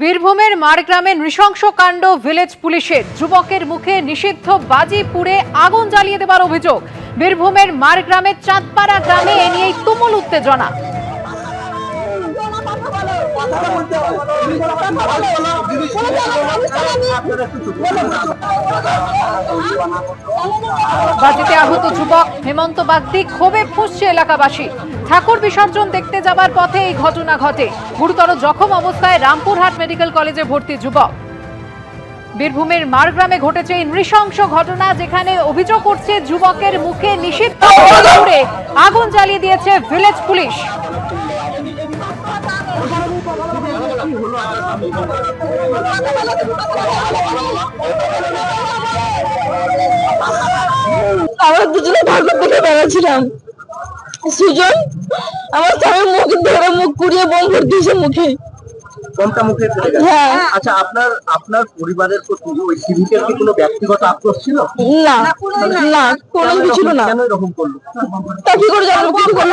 বীরভূমের মারগ্রামে নৃশংস কাণ্ড ভিলেজ পুলিশের। যুবকের মুখে নিষিদ্ধ বাজি পুড়ে আগুন জ্বালিয়ে দেবার অভিযোগ। বীরভূমের মারগ্রামের চাঁদপাড়া গ্রামে এ নিয়েই তুমুল উত্তেজনা। বাজিতে আহত যুবক হেমন্ত বাগদি ক্ষোভে ফুসছে এলাকাবাসী। ঠাকুর বিসর্জন দেখতে যাবার পথে এই ঘটনা ঘটে। গুরুতর জখম অবস্থায় রামপুরহাট মেডিকেল কলেজে ভর্তি যুবক। বীরভূমের মারগ্রামে ঘটেছে এই নৃশংস ঘটনা যেখানে অভিযোগ করছে যুবকের মুখে নিষিদ্ধ আগুন জ্বালিয়ে দিয়েছে ভিলেজ পুলিশ। আমরা দুজনে ঠাকুর দেখে বেড়াচ্ছিলাম। সুজন আমার স্বামীর মুখ ধরে মুখ কুড়িয়ে বোম ভরে দিয়েছে মুখে। কোনটা মুখে চলে গেছে? হ্যাঁ। আচ্ছা আপনার আপনার পরিবারের প্রতি ওই সিভিকের কি কোনো ব্যক্তিগত আক্রোশ ছিল? না না কোনো কিছু না। কেন এরকম করল? তা কি করে জানব কিছু করল